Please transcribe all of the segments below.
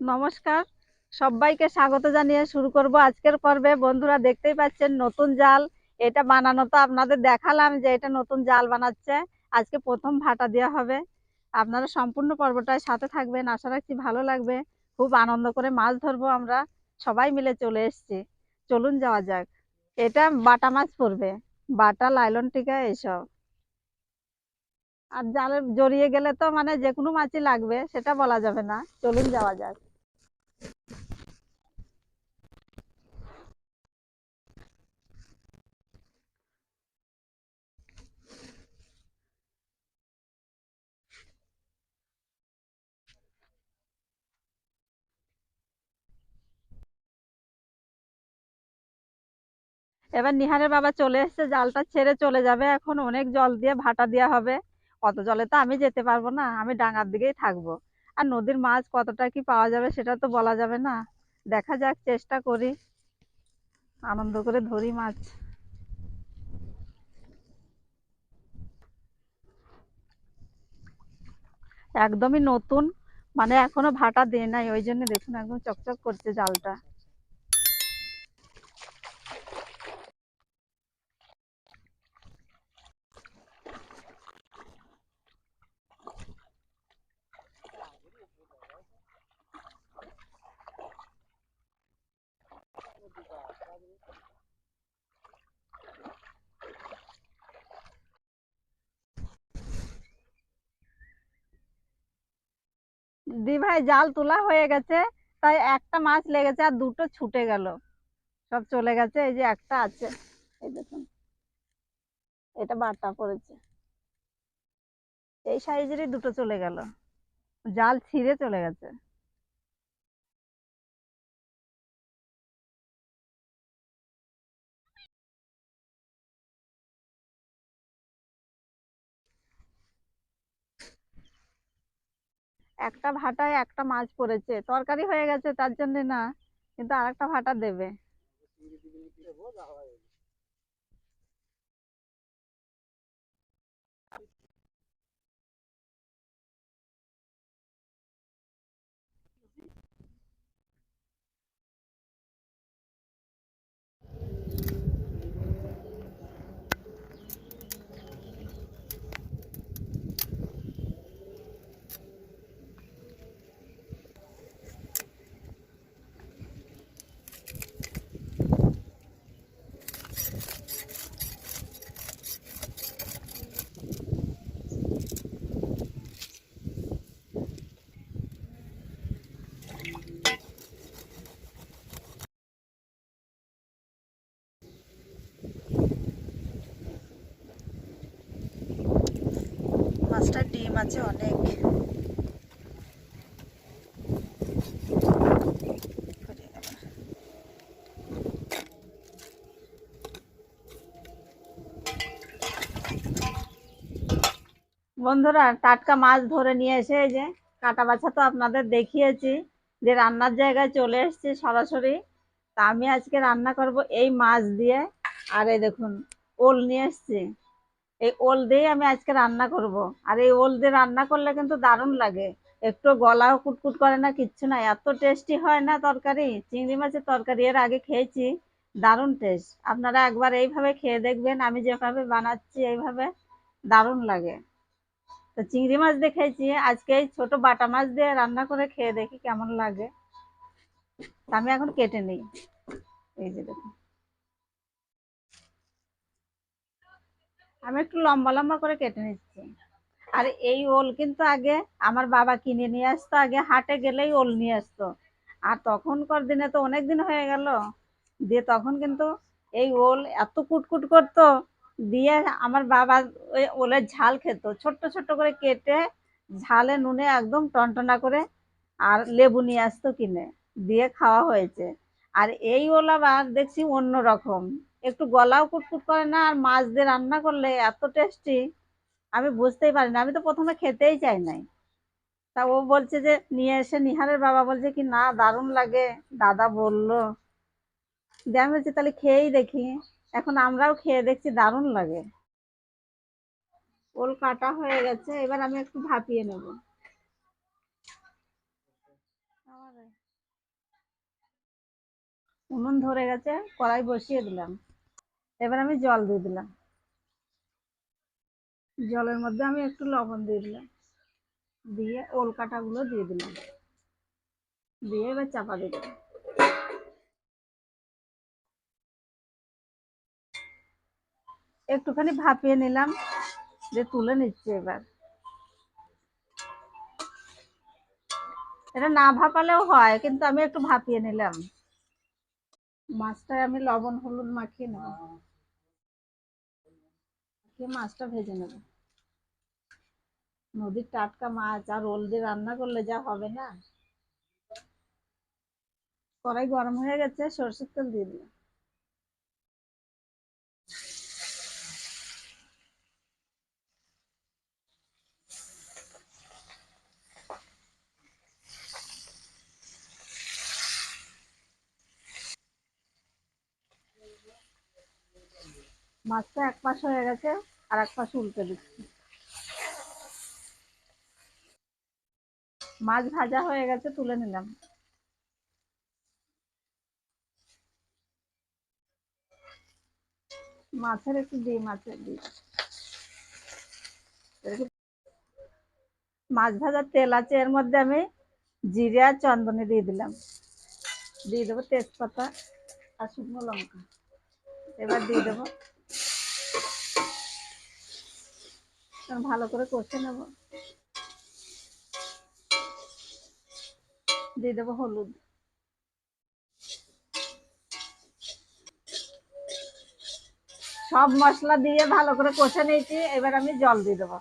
নমস্কার। সবাইকে স্বাগত জানিয়ে শুরু করব আজকের পর্বে। বন্ধুরা দেখতেই পাচ্ছেন নতুন জাল। এটা বানানো তো আপনাদের দেখালাম যে এটা নতুন জাল বানাচ্ছে। আজকে প্রথম ভাটা দেওয়া হবে। আপনারা সম্পূর্ণ পর্বটায় সাথে থাকবেন। আশা রাখছি ভালো লাগবে। খুব আনন্দ করে মাছ ধরবো আমরা। সবাই মিলে চলে এসেছি। চলুন যাওয়া যাক। এটা বাটা মাছ পড়বে। বাটা, লাইলন টিকা, এসব। আর জালে জড়িয়ে গেলে তো মানে যে কোনো মাছই লাগবে, সেটা বলা যাবে না। চলুন যাওয়া যাক। এবার নিহারের বাবা চলে এসেছে, জালটা ছেড়ে চলে যাবে। এখন অনেক জল দিয়ে ভাটা দেওয়া হবে। অত জলে তো আমি যেতে পারব না, আমি ডাঙার দিকেই থাকব। আর নদীর মাছ কতটা কি পাওয়া যাবে সেটা তো বলা যাবে না। দেখা যাক, চেষ্টা করি। আনন্দ করে ধরি মাছ। একদমই নতুন মানে এখনও ভাটা দেয় নাই, ওই জন্য দেখুন, একদম চকচক করছে জালটা। দি ভাই জাল তোলা হয়ে গেছে, তাই একটা মাছ লেগেছে আর দুটো ছুটে গেল। সব চলে গেছে, এই যে একটা আছে। এই দেখুন, এটা বার্তা পড়েছে। এই সাইজেরই দুটো চলে গেল। জাল ছিঁড়ে চলে গেছে। একটা ভাটায় একটা মাছ পড়েছে। তরকারি হয়ে গেছে, তার জন্যে না, কিন্তু আর একটা ভাটা দেবে। মাছটার ডিম আছে অনেক। বন্ধুরা, টাটকা মাছ ধরে নিয়ে এসে যে কাটা বাছা তো আপনাদের দেখিয়েছি, যে রান্নার জায়গায় চলে এসেছি সরাসরি। তা আমি আজকে রান্না করব এই মাছ দিয়ে। আর এই দেখুন, ওল নিয়ে এসছি। এই ওল দিয়ে আমি আজকে রান্না করব। আর এই ওল দিয়ে রান্না করলে কিন্তু দারুণ লাগে। একটু গলাও কুটকুট করে না, কিচ্ছু না। এত টেস্টি হয় না তরকারি? চিংড়ি মাছের তরকারি এর আগে খেয়েছি। দারুণ টেস্ট আপনারা একবার এইভাবে খেয়ে দেখবেন। আমি যেভাবে বানাচ্ছি এইভাবে দারুণ লাগে। তো চিংড়ি মাছ দিয়ে খেয়েছি। আজকে এই ছোট বাটা মাছ দিয়ে রান্না করে খেয়ে দেখি কেমন লাগে। আমি এখন কেটে নিই। এই যে দেখুন। আমি একটু লম্বা লম্বা করে কেটে নিচ্ছি। আর এই ওল কিন্তু আগে আমার বাবা কিনে নিয়ে আসতো, আগে হাটে গেলেই ওল নিয়ে আসতো। আর তখনকার দিনে তো অনেক দিন হয়ে গেল, দিয়ে তখন কিন্তু এই ওল এত কুটকুট করতো, দিয়ে আমার বাবা ওই ওলের ঝাল খেত। ছোট্ট ছোট্ট করে কেটে ঝালে নুনে একদম টনটনা করে আর লেবু নিয়ে আসতো কিনে, দিয়ে খাওয়া হয়েছে। আর এই ওল আবার দেখছি অন্য রকম একটু গলাও কুটকুট করে না, আর মাছ দিয়ে রান্না করলে এত টেস্টি আমি বুঝতেই পারি না আমি তো প্রথমে খেতেই চাই নাই। তা ও বলছে যে, নিয়ে এসে নিহারের বাবা বলছে কি, না, দারুণ লাগে। দাদা বলল দিয়ে আমি বলছি, তাহলে খেয়েই দেখি। এখন আমরাও খেয়ে দেখছি, দারুণ লাগে। ওল কাটা হয়ে গেছে, এবার আমি একটু ভাপিয়ে নেব। উনুন ধরে গেছে, কড়াই বসিয়ে দিলাম। এবার আমি জল দিয়ে দিলাম। জলের মধ্যে আমি একটু লবণ দিয়ে দিলাম। দিয়ে ওল কাটাগুলো দিয়ে দিলাম। দিয়ে এবার চাপা দিয়ে দিলাম। একটুখানি ভাপিয়ে নিলাম যে তুলে নিচ্ছি এবার। এটা না ভাপালেও হয়, কিন্তু আমি একটু ভাপিয়ে নিলাম। মাছটায় আমি লবণ হলুদ মাখিয়ে নেব। মাখিয়ে মাছটা ভেজে নেব। নদীর টাটকা মাছ আর রোল দিয়ে রান্না করলে যা হবে না? কড়াই গরম হয়ে গেছে সরষের তেল দিয়ে দিলাম। মাছটা এক পাশ হয়ে গেছে, আর এক পাশ উল্টে দিচ্ছি। মাছ ভাজা হয়ে গেছে, তুলে নিলাম। মাছের একটু দিই মাছের দিই মাছ ভাজার তেল আছে, এর মধ্যে আমি জিরে আর চন্দনে দিয়ে দিলাম। দিয়ে দেবো তেজপাতা আর শুকনো লঙ্কা। এবার দিয়ে দেবো ভালো করে কষে নেব। দিয়ে দেবো হলুদ। সব মশলা দিয়ে ভালো করে কষে নিয়েছি, এবার আমি জল দিয়ে দেবো।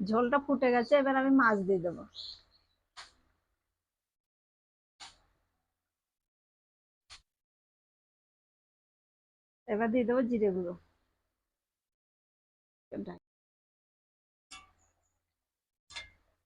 ঝোলটা ফুটে গেছে, এবার আমি মাছ দিয়ে দেবো। এবার দিয়ে দেবো জিরে গুঁড়ো।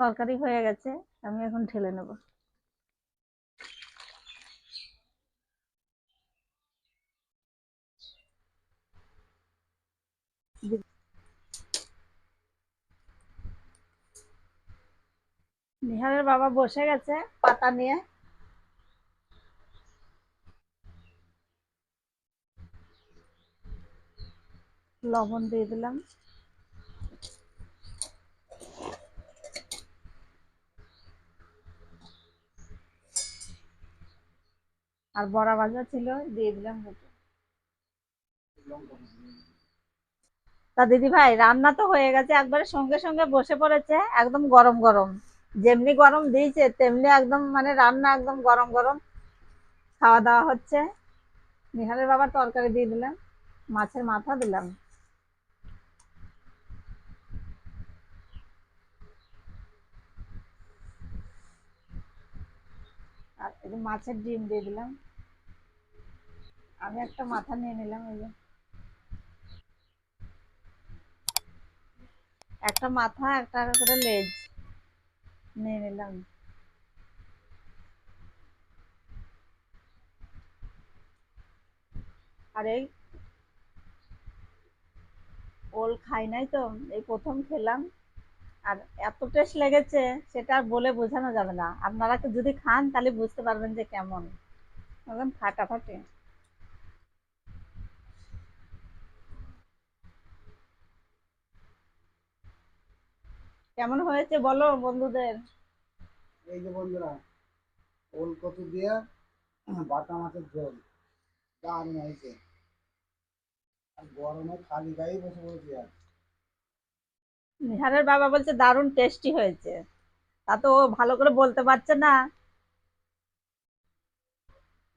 তরকারি হয়ে গেছে, আমি এখন ঢেলে নেব। নিহারের বাবা বসে গেছে পাতা নিয়ে। লবণ দিয়ে দিলাম। আর বড়া ভাজা ছিল, দিয়ে দিলাম তা দিদি ভাই, রান্না তো হয়ে গেছে, একবারে সঙ্গে সঙ্গে বসে পড়েছে, একদম গরম গরম। যেমনি গরম দিয়েছে, তেমনি একদম মানে রান্না একদম গরম গরম। খাওয়া দাওয়া হচ্ছে। নিহারের বাবার তরকারি দিয়ে দিলাম, মাছের মাথা দিলাম। আর এই যে মাছের ডিম দিয়ে দিলাম। আমি একটা মাথা নিয়ে নিলাম, এই যে। একটা মাথা, একটা করে লেজ নিয়ে নিলাম। আর এই ওল খাই নাই তো, এই প্রথম খেলাম। আর এত টেস্ট লেগেছে, সেটা বলে বোঝানো যাবে না। আপনারা যদি খান, তাহলে বুঝতে পারবেন যে কেমন। একদম ফাটাফাটি। কেমন হয়েছে বলো বন্ধুদের? এই যে বন্ধুরা ওল কচু দিয়ে বাটা মাছের ঝোল। দারুণ হয়েছে। আর গরমে খালি গায়ে বসে পড়েছি আর। নিহারের বাবা বলছে, দারুণ টেস্টি হয়েছে। তা তো ভালো করে বলতে পারছে না।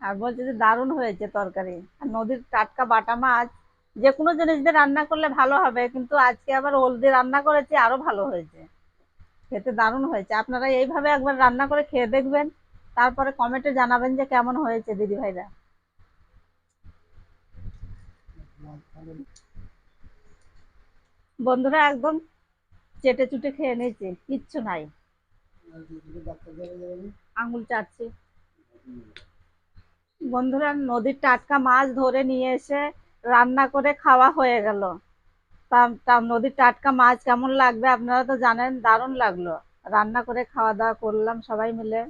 আর বলছে যে, দারুণ হয়েছে তরকারি। আর নদীর টাটকা বাটা মাছ, যে কোনো জিনিস দিয়ে রান্না করলে ভালো হবে, কিন্তু আজকে আবার ওল দিয়ে রান্না করেছি, আরও ভালো হয়েছে। খেতে দারুণ হয়েছে। আপনারা এইভাবে একবার রান্না করে খেয়ে দেখবেন। তারপরে কমেন্টে জানাবেন যে, কেমন হয়েছে দিদি ভাইরা। বন্ধুরা, একদম চেটে চুটে খেয়ে নিয়েছে কিচ্ছু নাই। আঙুল চাটছে। বন্ধুরা, নদীর টাটকা মাছ ধরে নিয়ে এসে রান্না করে খাওয়া হয়ে গেল। তা নদীর টাটকা মাছ কেমন লাগবে আপনারা তো জানেন, দারুণ লাগল। রান্না করে খাওয়া দাওয়া করলাম সবাই মিলে।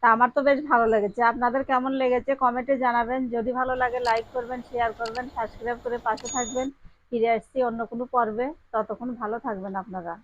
তা আমার তো বেশ ভালো লেগেছে। আপনাদের কেমন লেগেছে কমেন্টে জানাবেন। যদি ভালো লাগে লাইক করবেন শেয়ার করবেন সাবস্ক্রাইব করে পাশে থাকবেন। ফিরে আসছি অন্য কোনো পর্বে। ততক্ষণ ভালো থাকবেন আপনারা।